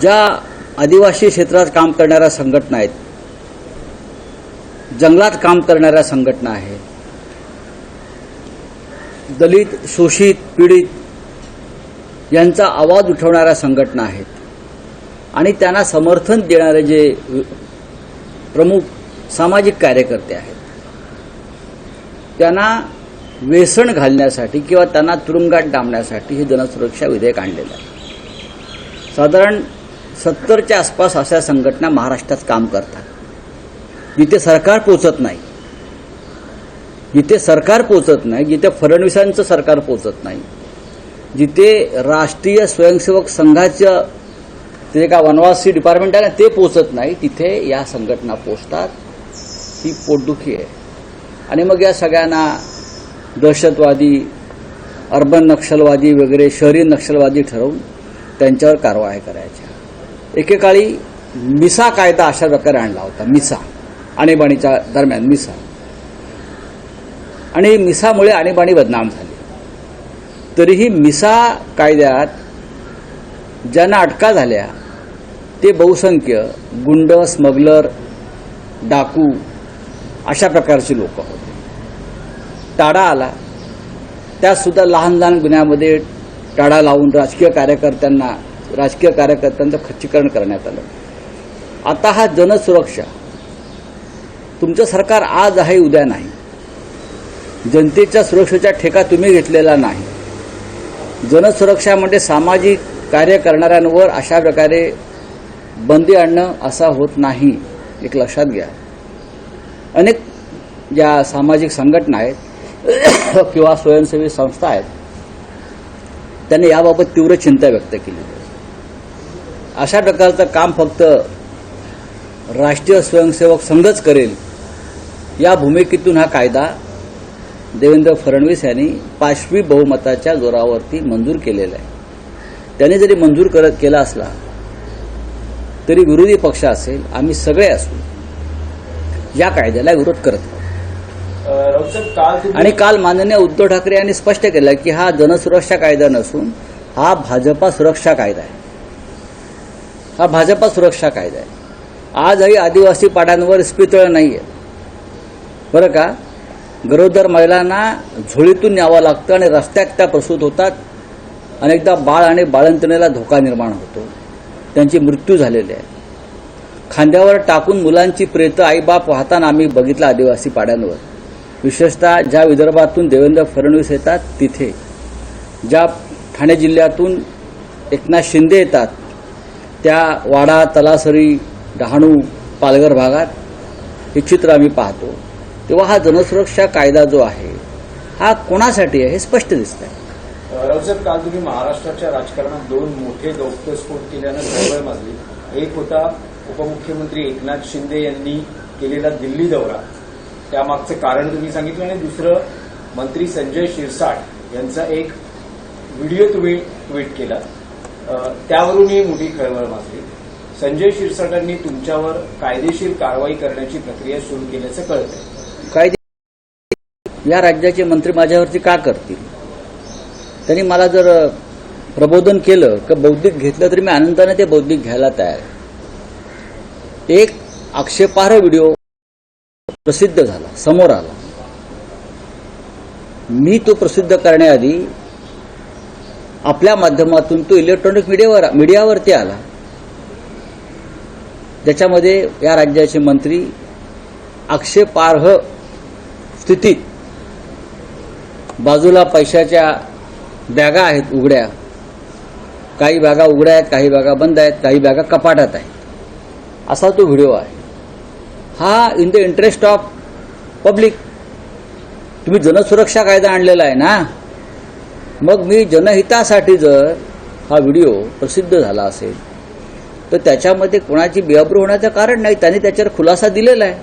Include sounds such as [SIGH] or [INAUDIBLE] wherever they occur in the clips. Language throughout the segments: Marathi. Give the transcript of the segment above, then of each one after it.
ज्या आदिवासी क्षेत्रात काम करणाऱ्या संघटना आहेत जंगलात काम करणाऱ्या संघटना आहेत दलित शोषित पीडित यांचा आवाज उठवणाऱ्या संघटना आहेत. आणि त्यांना समर्थन देणारे जे प्रमुख सामाजिक कार्यकर्ते आहेत त्यांना वेसण घालण्यासाठी किंवा त्यांना तुरुंगात डांबण्यासाठी हे जनसुरक्षा विधेयक आणलेलं आहे. साधारण सत्तरच्या आसपास अशा संघटना महाराष्ट्रात काम करतात. जिथे सरकार पोचत नाही. जिथे सरकार पोचत नाही जिथे फडणवीसांचं सरकार पोचत नाही जिथे राष्ट्रीय स्वयंसेवक संघाचं ते का वनवासी डिपार्टमेंट आहे ना ते पोचत नाही तिथे या संघटना पोचतात ही पोटदुखी आहे. आणि मग या सगळ्यांना दहशतवादी अर्बन नक्षलवादी वगैरे शहरी नक्षलवादी ठरवून त्यांच्यावर कारवाई करायच्या एकेकाळी मिसा कायदा अशा प्रकारे आणला होता मिसा. आणीबाणीच्या दरम्यान मिसा. आणि मिसामुळे आणीबाणी बदनाम झाली. तरीही मिसा कायद्यात ज्यांना अटका झाल्या ते बहुसंख्य गुंड स्मगलर डाकू अशा प्रकारची लोक होते. टाडा आला. त्यात सुद्धा लहान लहान गुन्ह्यामध्ये टाडा लावून राजकीय कार्यकर्त्यांना राजकीय कार्यकर्त्यांचं खच्चीकरण करण्यात आलं. आता हा जनसुरक्षा तुमचं सरकार आज आहे उद्या नाही. जनतेच्या सुरक्षेचा ठेका तुम्ही घेतलेला नाही. जनसुरक्षा म्हणजे सामाजिक कार्य करणाऱ्यांवर अशा प्रकारे बंदी आणणं असा होत नाही. एक लक्षात घ्या. अनेक ज्या सामाजिक संघटना आहेत [COUGHS] किंवा स्वयंसेवी संस्था आहेत त्यांनी याबाबत तीव्र चिंता व्यक्त केली. अशा प्रकारचं काम फक्त राष्ट्रीय स्वयंसेवक संघच करेल. या भूमिकेतून हा कायदा देवेंद्र फडणवीस यांनी पाचवी बहुमताच्या जोरावरती मंजूर केलेला आहे. त्याने जरी मंजूर करत केला असला तरी विरोधी पक्ष असेल आम्ही सगळे असू या कायद्याला विरोध करत आणि काल माननीय उद्धव ठाकरे यांनी स्पष्ट केलं की हा जनसुरक्षा कायदा नसून हा भाजपा सुरक्षा कायदा आहे. हा भाजपा सुरक्षा कायदा आहे. आजही आदिवासी पाड्यांवर इस्पितळ नाही आहे बरं का? गरोदर महिलांना झोळीतून न्यावं लागतं आणि रस्त्यात त्या प्रसूत होतात. अनेकदा बाळ आणि बाळंतणीला धोका निर्माण होतो. त्यांचे मृत्यू झालेले आहे. खांद्यावर टाकून मुलांची प्रेतं आईबाप वाहताना आम्ही बघितलं आदिवासी पाड्यांवर. विशेषतः ज्या विदर्भातून देवेंद्र फडणवीस येतात तिथे. ज्या ठाणे जिल्ह्यातून एकनाथ शिंदे येतात त्या वाडा तलासरी डहाणू पालघर भागात हे चित्र आम्ही पाहतो. तेव्हा हा जनसुरक्षा कायदा जो आहे हा कोणासाठी आहे हे स्पष्ट दिसत आहे राऊतसाहेब काल तुम्ही महाराष्ट्राच्या राजकारणात दोन मोठे गौप्यस्फोट केल्यानं चळवळ माजली. एक होता उपमुख्यमंत्री एकनाथ शिंदे यांनी केलेला दिल्ली दौरा. त्यामागचं कारण तुम्ही सांगितलं आणि दुसरं मंत्री संजय शिरसाट यांचा एक व्हिडिओ तुम्ही ट्विट केला. त्यावरून ही मोठी खळबळ माजली. संजय शिरसाटांनी तुमच्यावर कायदेशीर कारवाई करण्याची प्रक्रिया सुरू केल्याचं कळतं काय या राज्याचे मंत्री माझ्यावरती का करतील? त्यांनी मला जर प्रबोधन केलं की बौद्धिक घेतलं तरी मी आनंदाने ते बौद्धिक घ्यायला तयार एक आक्षेपार्ह व्हिडिओ प्रसिद्ध झाला समोर आला. मी तो प्रसिद्ध करण्याआधी आपल्या माध्यमातून तो इलेक्ट्रॉनिक मीडियावर मीडियावरती आला. ज्याच्यामध्ये या राज्याचे मंत्री आक्षेपार्ह स्थितीत बाजूला पैशाच्या बॅगा आहेत उघड्या. काही बॅगा उघड्या आहेत काही बॅगा बंद आहेत काही बॅगा कपाटात आहेत. असा तो व्हिडिओ आहे. हा in the interest of public तुम्ही जनसुरक्षा कायदा आणलेला आहे ना? मग मी जनहितासाठी जर हा व्हिडिओ प्रसिद्ध झाला असेल तर त्याच्यामध्ये कोणाची बेअब्रू होण्याचं कारण नाही. त्याने त्याच्यावर खुलासा दिलेला आहे.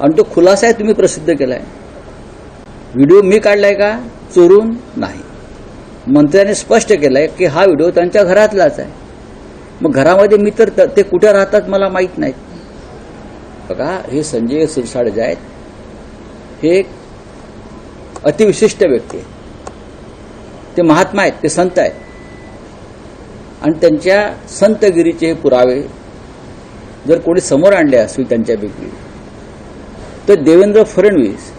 आणि तो खुलासा आहे तुम्ही प्रसिद्ध केलाय. व्हिडिओ मी काढलाय का? चोरून नाही. मंत्र्याने स्पष्ट केलंय की हा व्हिडिओ त्यांच्या घरातलाच आहे. मग घरामध्ये मी तर ते कुठे राहतात मला माहीत नाहीत. बघा हे संजय सिरसाड जे आहेत हे एक अतिविशिष्ट व्यक्ती आहेत. ते महात्मा आहेत ते संत आहेत. आणि त्यांच्या संतगिरीचे पुरावे जर कोणी समोर आणले असतील त्यांच्यापैकी तर देवेंद्र फडणवीस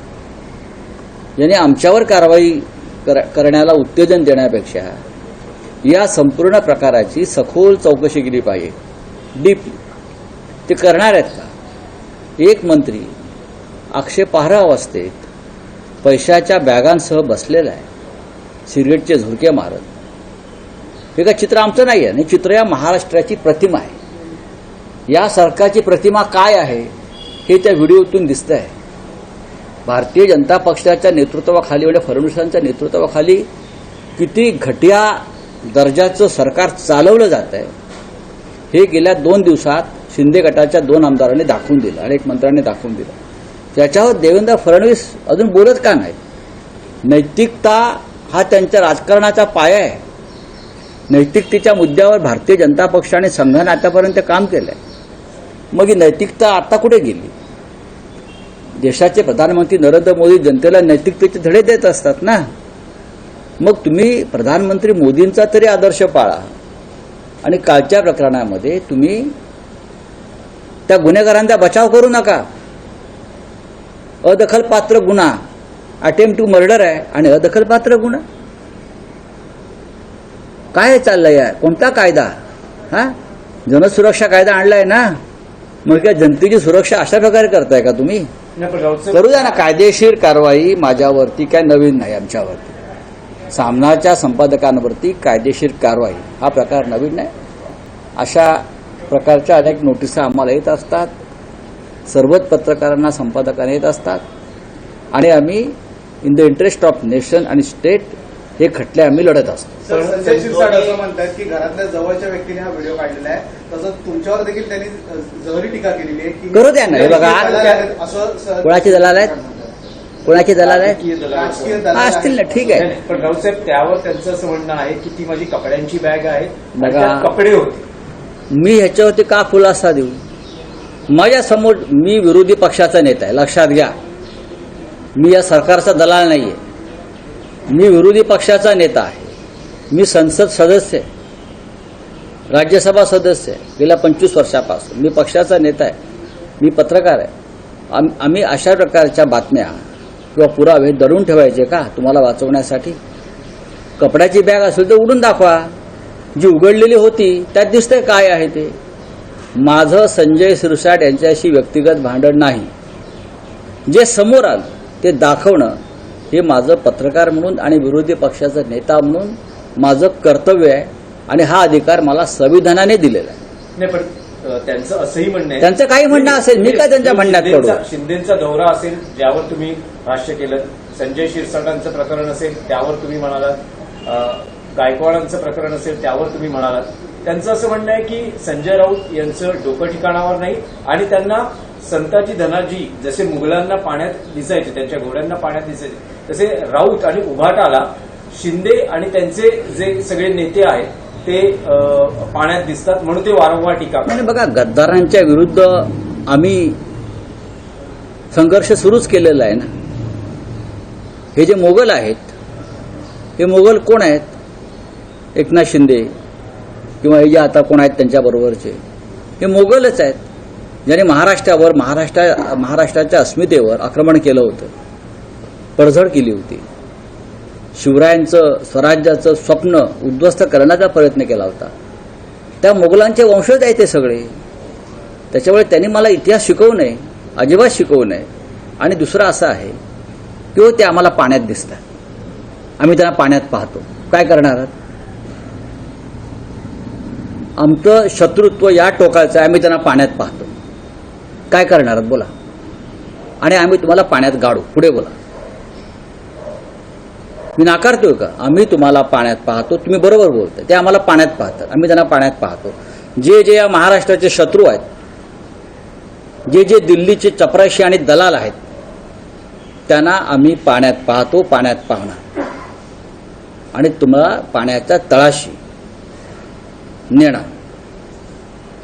यांनी आमच्यावर कारवाई कर- करण्याला उत्तेजन देण्यापेक्षा या संपूर्ण प्रकाराची सखोल चौकशी केली पाहिजे. डीपली ते करणार आहेत का? एक मंत्री आक्षेपार्ह अवस्थेत पैशाच्या बॅगांसह बसलेला आहे. सिगरेटचे झुरके मारत. हे काय चित्र आमचं नाही आहे. आणि चित्र या महाराष्ट्राची प्रतिमा आहे. या सरकारची प्रतिमा काय आहे हे त्या व्हिडिओतून दिसतं आहे भारतीय जनता पक्षाच्या नेतृत्वाखाली म्हणजे फडणवीसांच्या नेतृत्वाखाली किती घटिया दर्जाचं सरकार चालवलं जात आहे हे गेल्या दोन दिवसात शिंदे गटाच्या दोन आमदारांनी दाखवून दिलं आणि एक मंत्र्यांनी दाखवून दिलं. त्याच्यावर देवेंद्र फडणवीस अजून बोलत का नाही नैतिकता हा त्यांच्या राजकारणाचा पाया आहे. नैतिकतेच्या मुद्द्यावर भारतीय जनता पक्ष आणि संघाने आतापर्यंत काम केलंय. मग ही नैतिकता आता कुठे गेली? देशाचे प्रधानमंत्री नरेंद्र मोदी जनतेला नैतिकतेचे धडे देत असतात ना? मग तुम्ही प्रधानमंत्री मोदींचा तरी आदर्श पाळा. आणि कालच्या प्रकरणामध्ये तुम्ही त्या गुन्हेगारांचा बचाव करू नका. अदखलपात्र गुन्हा. अटेम्प्ट टू मर्डर आहे आणि अदखलपात्र गुन्हा काय चाललंय यार? कोणता कायदा? हा? जनसुरक्षा कायदा आणलाय ना? मग काय जनतेची सुरक्षा अशा प्रकारे करताय का तुम्ही? करू द्या ना कायदेशीर कारवाई माझ्यावरती काय नवीन नाही आमच्यावरती. सामनाच्या संपादकांवरती कायदेशीर कारवाई हा प्रकार नवीन नाही. अशा प्रकारच्या अनेक नोटिसा आम्हाला येत असतात. सर्वच पत्रकारांना संपादकांना येत असतात. आणि आम्ही in the interest of nation आणि स्टेट हे खटले आम्ही लढत असतो सर संजय शिरसाट असं म्हणतात की घरातल्या जवळच्या व्यक्तीने हा व्हिडिओ काढलेला आहे तसंच तुमच्यावर देखील त्यांनी जहरी टीका केलेली आहे करू द्या ना, हे बघा. असं कोणाचे दलाल आहेत? कोणाची दलाल आहेत. दलाल हा, असतील ना. ठीक आहे पण राऊत साहेब त्यावर त्यांचं असं म्हणणं आहे की ती माझी कपड्यांची बॅग आहे बघा. कपडे होते मी ह्याच्यावरती का खुलासा देऊ माझ्यासमोर मी विरोधी पक्षाचा नेता आहे लक्षात घ्या मी या सरकारचा दलाल नाहीये. मी विरोधी पक्षाचा नेता आहे. मी संसद सदस्य आहे. राज्यसभा सदस्य आहे. गेल्या पंचवीस वर्षापासून मी पक्षाचा नेता आहे. मी पत्रकार आहे. आम- आम्ही अशा प्रकारच्या बातम्या किंवा पुरावे दडून ठेवायचे का? तुम्हाला वाचवण्यासाठी? कपड्याची बॅग असेल तर उडून दाखवा. जी उघडलेली होती त्यात दिसतंय काय आहे ते? माझं संजय सिरसाट यांच्याशी व्यक्तिगत भांडण नाही. जे समोर आलं ते दाखवणं हे माझं पत्रकार म्हणून आणि विरोधी पक्षाचा नेता म्हणून माझं कर्तव्य आहे आणि हा अधिकार मला संविधानाने दिलेला आहे. नाही पण त्यांचं असंही म्हणणं आहे त्यांचं काही म्हणणं असेल, मी काय त्यांच्या म्हणण्यात पडू? शिंदेचा- दौरा असेल ज्यावर तुम्ही भाष्य केलं संजय शिरसाटांचं प्रकरण असेल त्यावर तुम्ही म्हणालात गायकवाडांचं प्रकरण असेल त्यावर तुम्ही म्हणालात. त्यांचं असं म्हणणं आहे की संजय राऊत यांचं डोकं ठिकाणावर नाही आणि त्यांना संताजी धनाजी जसे मुघलांना पाण्यात दिसायचे त्यांच्या घोड्यांना पाण्यात दिसायचे तसे राऊत आणि उभाटाला शिंदे आणि त्यांचे जे सगळे नेते आहेत ते पाण्यात दिसतात म्हणून ते वारंवार टीका करतात. बघा गद्दारांच्या विरुद्ध आम्ही संघर्ष सुरूच केलेला आहे ना? हे जे मोगल आहेत हे मोगल कोण आहेत? एकनाथ शिंदे किंवा हे जे आता कोण आहेत त्यांच्याबरोबरचे हे मोगलच आहेत. ज्याने महाराष्ट्रावर महाराष्ट्रा महाराष्ट्राच्या अस्मितेवर आक्रमण केलं होतं. पडझड केली होती. शिवरायांचं स्वराज्याचं स्वप्न उद्ध्वस्त करण्याचा प्रयत्न केला होता. त्या मुघलांचे वंशज आहे ते सगळे. त्याच्यामुळे त्यांनी मला इतिहास शिकवू नये अजिबात शिकवू नये. आणि दुसरं असं आहे की हो, ते आम्हाला पाण्यात दिसतात. आम्ही त्यांना पाण्यात पाहतो. काय करणार? आहात? आमचं शत्रुत्व या टोकाचं आहे आम्ही त्यांना पाण्यात पाहतो. काय करणार बोला. आणि आम्ही तुम्हाला पाण्यात गाडू. पुढे बोला. मी नाकारतोय का? आम्ही तुम्हाला पाण्यात पाहतो. तुम्ही बरोबर बोलता ते आम्हाला पाण्यात पाहतात. आम्ही त्यांना पाण्यात पाहतो. जे जे या महाराष्ट्राचे शत्रू आहेत जे जे दिल्लीचे चपराशी आणि दलाल आहेत त्यांना आम्ही पाण्यात पाहतो पाण्यात पाहणार. आणि तुम्हाला पाण्याच्या तळाशी नेणार.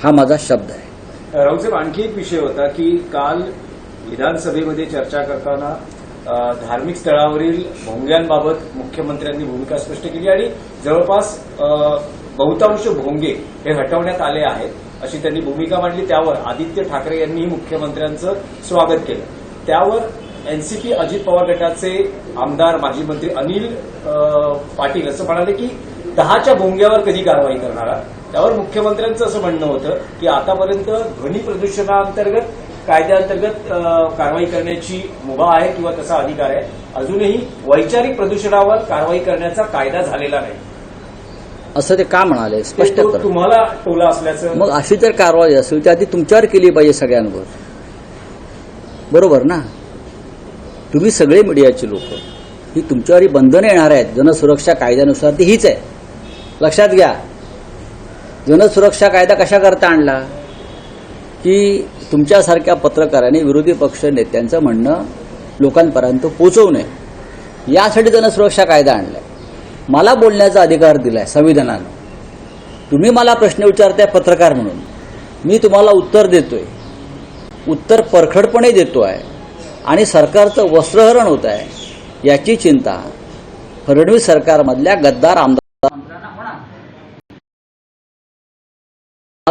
हा माझा शब्द आहे. राऊसाहेब आणखी एक विषय होता की काल विधानसभेमध्ये चर्चा करताना धार्मिक स्थळावरील भोंग्यांबाबत मुख्यमंत्र्यांनी भूमिका स्पष्ट केली आणि जवळपास बहुतांश भोंगे हे हटवण्यात आले आहेत अशी त्यांनी भूमिका मांडली त्यावर आदित्य ठाकरे यांनीही मुख्यमंत्र्यांचं स्वागत केलं त्यावर एनसीपी अजित पवार गटाचे आमदार माजी मंत्री अनिल पाटील असं म्हणाले की दहाच्या भोंग्यावर कधी कारवाई करणार आहात? त्यावर मुख्यमंत्र्यांचं असं म्हणणं होतं की आतापर्यंत ध्वनी प्रदूषणाअंतर्गत कायद्याअंतर्गत कारवाई करण्याची मुभा आहे किंवा तसा अधिकार आहे. अजूनही वैचारिक प्रदूषणावर कारवाई करण्याचा कायदा झालेला नाही. असं ते का म्हणाले? ते स्पष्ट तो तुम्हाला टोला असल्याचं मग अशी जर कारवाई असेल तर आधी तुमच्यावर केली पाहिजे सगळ्यांवर. बरोबर ना? तुम्ही सगळे मीडियाचे लोक. ही तुमच्यावरही बंधनं येणार आहेत. जनसुरक्षा कायद्यानुसार ती हीच आहे. लक्षात घ्या. जनसुरक्षा कायदा कशा करता आणला? की तुमच्यासारख्या पत्रकारांनी विरोधी पक्ष नेत्यांचं म्हणणं लोकांपर्यंत पोहोचवू नये. यासाठी जनसुरक्षा कायदा आणलाय. मला बोलण्याचा अधिकार दिलाय संविधानानं. तुम्ही मला प्रश्न विचारताय पत्रकार म्हणून. मी तुम्हाला उत्तर देतोय. उत्तर परखडपणे देतो आहे आणि सरकारचं वस्त्रहरण होत आहे याची चिंता फडणवीस सरकारमधल्या गद्दार आमदार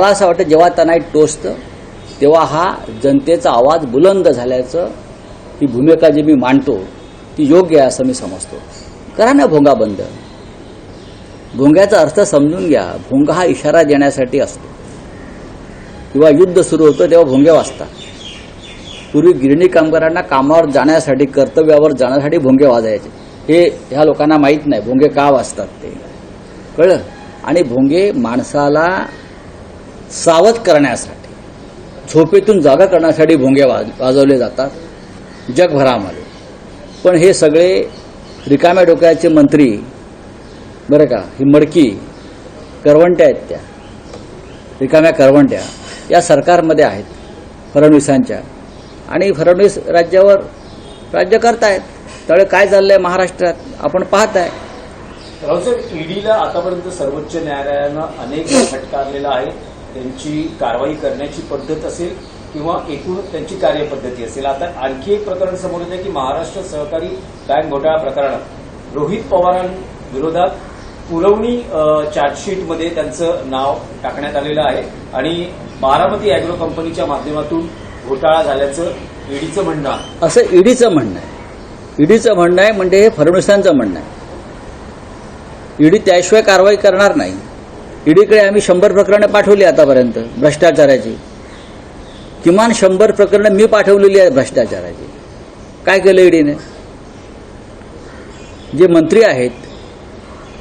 मला असं वाटतं जेव्हा त्यांना एक टोचतं तेव्हा हा जनतेचा आवाज बुलंद झाल्याचं ही भूमिका जी मी मांडतो ती योग्य आहे असं मी समजतो. करा ना भोंगा बंद. भोंग्याचा अर्थ समजून घ्या. भोंगा हा इशारा देण्यासाठी असतो. किंवा युद्ध सुरू होतं तेव्हा भोंगे वाजतात. पूर्वी गिरणी कामगारांना कामावर जाण्यासाठी कर्तव्यावर जाण्यासाठी भोंगे वाजायचे. हे ह्या लोकांना माहीत नाही भोंगे का वाजतात ते. कळलं? आणि भोंगे माणसाला सावध करण्यासाठी झोपेतून जागा करण्यासाठी भोंगे वाज वाजवले जातात जगभरामध्ये. पण हे सगळे रिकाम्या डोक्याचे मंत्री बरं का ही मडकी करवंट्या आहेत त्या. रिकाम्या करवंट्या या सरकारमध्ये आहेत फडणवीसांच्या. आणि फडणवीस राज्यावर राज्य करतायत. त्यामुळे काय चाललंय महाराष्ट्रात? आपण पाहत आहे राऊसाहेब ईडीला आतापर्यंत सर्वोच्च न्यायालयानं अनेक फटकारलेला आहे. त्यांची कारवाई करण्याची पद्धत असेल किंवा एकूण त्यांची कार्यपद्धती असेल. आता आणखी एक प्रकरण समोर येतं की महाराष्ट्र सहकारी बँक घोटाळा प्रकरणात रोहित पवारांविरोधात पुरवणी चार्जशीटमध्ये त्यांचं नाव टाकण्यात आलेलं आहे आणि बारामती अॅग्रो कंपनीच्या माध्यमातून घोटाळा झाल्याचं ईडीचं म्हणणं आहे. असं ईडीचं म्हणणं आहे. ईडीचं म्हणणं आहे म्हणजे हे फडणवीसांचं म्हणणं आहे. ईडी त्याशिवाय कारवाई करणार नाही. ईडीकडे आम्ही शंभर प्रकरणं पाठवली आतापर्यंत भ्रष्टाचाराची. किमान शंभर प्रकरणं मी पाठवलेली आहेत भ्रष्टाचाराची. काय केलं ईडीने जे मंत्री आहेत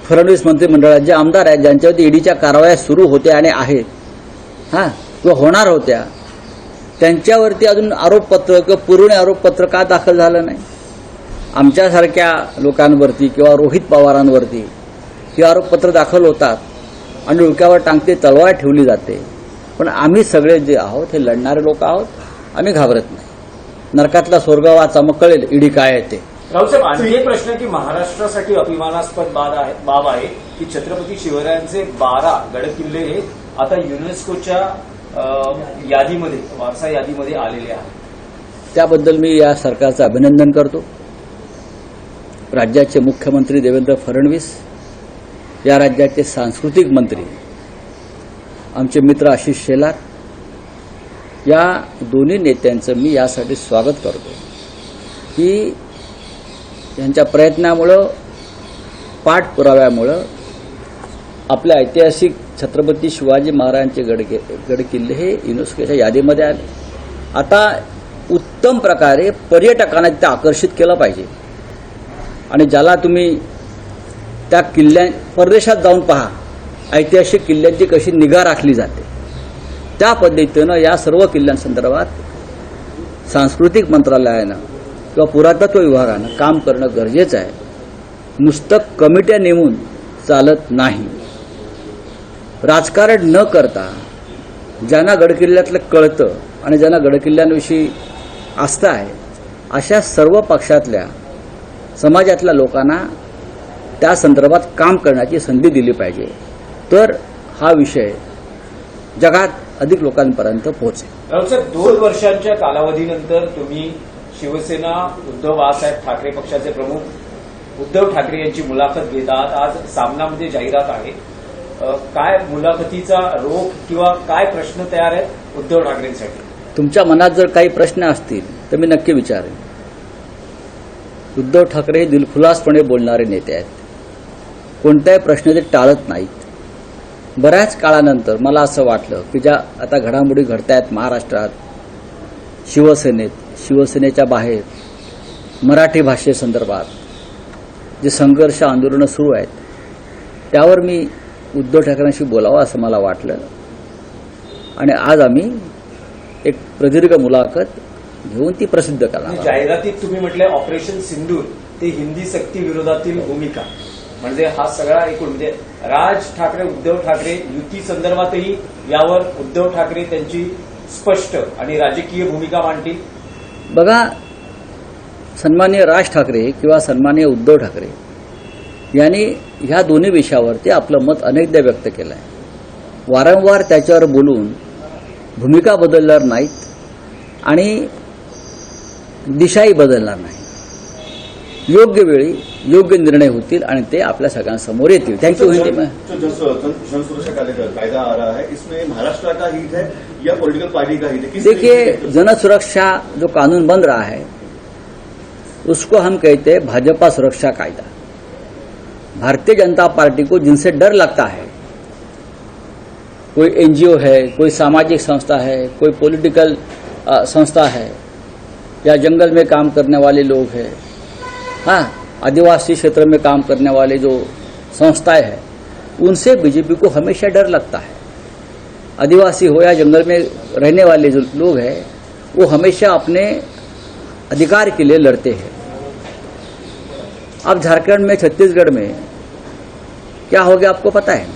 फडणवीस मंत्रिमंडळात जे आमदार आहेत ज्यांच्यावरती ईडीच्या कारवाया सुरू होत्या आणि आहेत हां किंवा होणार होत्या त्यांच्यावरती अजून आरोपपत्र किंवा पुरवणी आरोपपत्र का दाखल झालं नाही? आमच्यासारख्या लोकांवरती किंवा रोहित पवारांवरती ही आरोपपत्र दाखल होतात. आणि डोक्यावर टांगते तलवार ठेवली जाते. पण आम्ही सगळे जे आहोत हे लढणारे लोक आहोत आम्ही घाबरत नाही. नरकातला स्वर्ग वाचा मग कळेल ईडी काय आहे ते. राऊसाहेब आणखी एक प्रश्न की महाराष्ट्रासाठी अभिमानास्पद बाब आहे की छत्रपती शिवरायांचे बारा गडकिल्ले हे आता युनेस्कोच्या यादीमध्ये वारसा यादीमध्ये आलेले आहेत. त्याबद्दल मी या सरकारचं अभिनंदन करतो. राज्याचे मुख्यमंत्री देवेंद्र फडणवीस या राज्याचे सांस्कृतिक मंत्री. आमचे मित्र आशिष शेलार. या दोन्ही नेत्यांचं मी यासाठी स्वागत करतो. की यांच्या प्रयत्नामुळं पाठपुराव्यामुळं आपल्या ऐतिहासिक छत्रपती शिवाजी महाराजांचे गडके गडकिल्ले हे युनेस्कोच्या यादीमध्ये आले. आता उत्तम प्रकारे पर्यटकांना तिथे आकर्षित केलं पाहिजे. आणि ज्याला तुम्ही त्या किल्ल्या परदेशात जाऊन पहा. ऐतिहासिक किल्ल्यांची कशी निगा राखली जाते. त्या पद्धतीनं या सर्व किल्ल्यांसंदर्भात सांस्कृतिक मंत्रालयानं किंवा पुरातत्व विभागानं काम करणं गरजेचं आहे. नुसतं कमिट्या नेमून चालत नाही. राजकारण न करता ज्यांना गडकिल्ल्यातलं कळतं आणि ज्यांना गडकिल्ल्यांविषयी आस्था आहे अशा सर्व पक्षातल्या समाजातल्या लोकांना त्या संदर्भात काम करण्याची संधी दिली पाहिजे. तर हा विषय जगात अधिक लोकांपर्यंत पोहोचेल. राऊसाहेब दोन वर्षांच्या कालावधीनंतर तुम्ही शिवसेना उद्धव बाळासाहेब ठाकरे पक्षाचे प्रमुख उद्धव ठाकरे यांची मुलाखत घेत आहात आज सामनामध्ये जाहिरात आहे. काय मुलाखतीचा रोख किंवा काय प्रश्न तयार आहेत उद्धव ठाकरेंसाठी? तुमच्या मनात जर काही प्रश्न असतील तर मी नक्की विचारेन. उद्धव ठाकरे हे दिलखुलासपणे बोलणारे नेते आहेत. कोणताही प्रश्न ते टाळत नाहीत. बऱ्याच काळानंतर मला असं वाटलं की ज्या आता घडामोडी घडतायत महाराष्ट्रात शिवसेनेत शिवसेनेच्या बाहेर मराठी भाषेसंदर्भात जे संघर्ष आंदोलनं सुरू आहेत त्यावर मी उद्धव ठाकरेंशी बोलावं असं मला वाटलं. आणि आज आम्ही एक प्रदीर्घ मुलाखत घेऊन ती प्रसिद्ध करणार जाहिरातीत तुम्ही म्हटलं ऑपरेशन सिंधूर ते हिंदी सक्ती विरोधातील भूमिका. म्हणजे हा सगळा एकूण म्हणजे राज ठाकरे उद्धव ठाकरे युती संदर्भातही यावर उद्धव ठाकरे त्यांची स्पष्ट आणि राजकीय भूमिका मांडतील. बघा सन्मान्य राज ठाकरे किंवा सन्मान्य उद्धव ठाकरे यांनी ह्या दोन्ही विषयावरती आपलं मत अनेकदा व्यक्त केलं आहे वारंवार त्याच्यावर बोलून भूमिका बदलणार नाहीत आणि दिशाही बदलणार नाही योग्य वेळी योग्य निर्णय होतील आणि ते आपल्या सगळ्यांसमोर येतील. थँक्यू हिंदी में है है? है देखिए जन सुरक्षा जो कानून बन रहा है उसको हम कहते हैं भाजपा सुरक्षा कायदा। भारतीय जनता पार्टी को जिनसे डर लगता है कोई एनजीओ है कोई सामाजिक संस्था है कोई पॉलिटिकल संस्था है या जंगल में काम करने वाले लोग हैं हाँ आदिवासी क्षेत्र में काम करने वाले जो संस्थाएँ हैं, उनसे बीजेपी को हमेशा डर लगता है। आदिवासी हो या जंगल में रहने वाले जो लोग हैं, वो हमेशा अपने अधिकार के लिए लड़ते हैं। अब झारखंड में, छत्तीसगढ़ में क्या हो गया आपको पता है?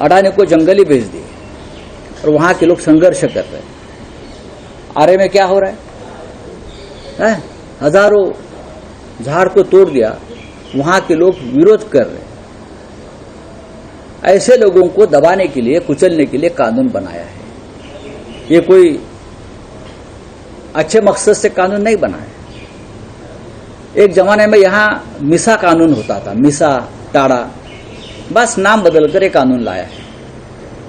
अडानी को जंगल ही भेज दिए और वहाँ के लोग संघर्ष कर रहे हैं। आरे में क्या हो रहा है? हैं? हज़ारों झाड़ को तोड़ दिया वहाँ के लोग विरोध कर रहे ऐसे लोगों को दबाने के लिए, कुचलने के लिए कानून बनाया है। ये कोई अच्छे मकसद से कानून नहीं बना है। एक जमाने में यहाँ मिसा कानून होता था, मिसा, टाड़ा, बस नाम बदलकर ये कानून लाया है।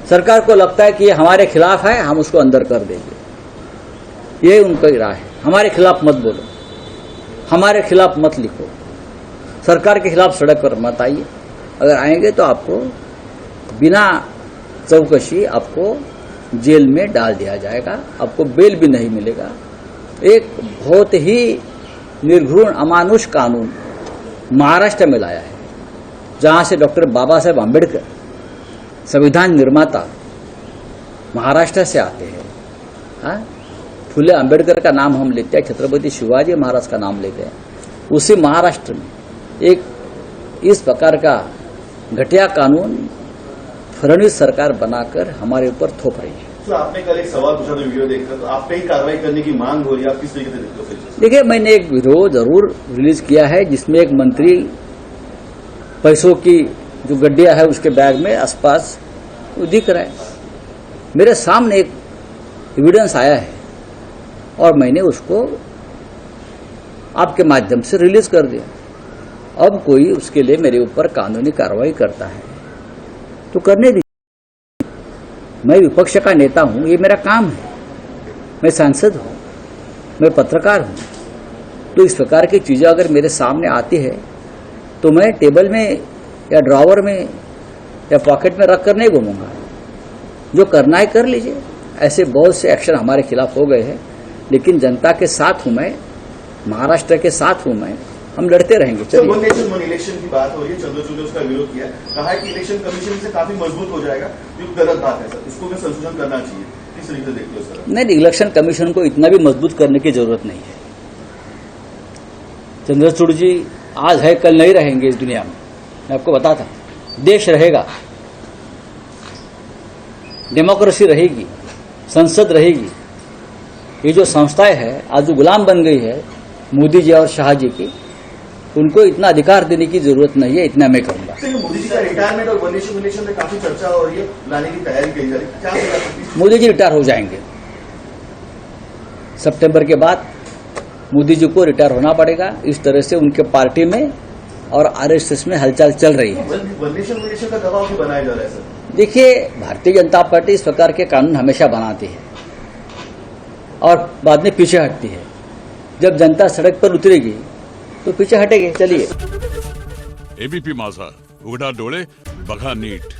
सरकार को लगता है कि ये हमारे खिलाफ है, हम उसको अंदर कर देंगे। ये उनकी राय है। हमारे खिलाफ मत बोलो। हमारे खिलाफ मत लिखो। सरकार के खिलाफ सड़क पर मत आइए। अगर आएँगे तो आपको बिना चौकशी आपको जेल में डाल दिया जाएगा। आपको बेल भी नहीं मिलेगा। एक बहुत ही निर्घृण, अमानुष कानून महाराष्ट्र में लाया है, जहाँ से डॉक्टर बाबा साहेब आम्बेडकर संविधान निर्माता महाराष्ट्र से आते हैं। हाँ? फुले आम्बेडकर का नाम हम लेते हैं छत्रपति शिवाजी महाराज का नाम लेते हैं। उसी महाराष्ट्र में एक इस प्रकार का घटिया कानून फडणवीस सरकार बनाकर हमारे ऊपर थोप रही है। तो आपने कल एक सवाल पूछा था वीडियो देखकर तो आप पे ही कार्रवाई करने की मांग हो रही है आप किस तरीके से देखते हो देखिए मैंने एक वीडियो ज़रूर रिलीज़ किया है जिसमें एक मंत्री पैसों की जो गड्डिया है उसके बैग में आसपास वो दिख रहा है। मेरे सामने एक एविडेंस आया है। और मैंने उसको आपके माध्यम से रिलीज़ कर दिया। अब कोई उसके लिए मेरे ऊपर कानूनी कार्रवाई करता है तो करने दीजिए। मैं विपक्ष का नेता हूँ, ये मेरा काम है। मैं सांसद हूँ, मैं पत्रकार हूँ। तो इस प्रकार की चीज़ें अगर मेरे सामने आती है तो मैं टेबल में या ड्रावर में या पॉकेट में रख कर नहीं घूमूँगा। जो करना है कर लीजिए। ऐसे बहुत से एक्शन हमारे खिलाफ हो गए हैं। लेकिन जनता के साथ हूँ मैं महाराष्ट्र के साथ हूँ मैं हम लड़ते रहेंगे। वन नेशन वन इलेक्शन की बात हो रही है चंद्रचूड़ ने उसका विरोध किया। कहा है कि इलेक्शन कमीशन से काफ़ी मज़बूत हो जाएगा जो गलत बात है सर। इसको भी संशोधन करना चाहिए। किस तरीके से देखते हो सर नहीं इलेक्शन कमीशन को इतना भी मज़बूत करने की ज़रूरत नहीं है। चंद्रचूड़ जी आज है कल नहीं रहेंगे इस दुनिया में। मैं आपको बताता देश रहेगा। डेमोक्रेसी रहेगी संसद रहेगी। ये जो संस्थाएँ है आज जो गुलाम बन गई है मोदी जी और शाह जी की उनको इतना अधिकार देने की ज़रूरत नहीं है इतना मैं कहूँगा। सर मोदी जी का रिटायरमेंट और वन नेशन इलेक्शन में काफ़ी चर्चा हो रही है लाने की तैयारी की जा रही है। क्या सलाह सकती मोदी जी रिटायर हो जाएँगे। सितंबर के बाद मोदी जी को रिटायर होना पड़ेगा इस तरह से उनके पार्टी में और आरएसएस में हलचल चल रही है। है देखिए भारतीय जनता पार्टी इस प्रकार के कानून हमेशा बनाती है। और बाद में पीछे हटती है। जब जनता सड़क पर उतरेगी तो पीछे हटेगी। चलिए। एबीपी माझा उघडा डोळे बघा नीट।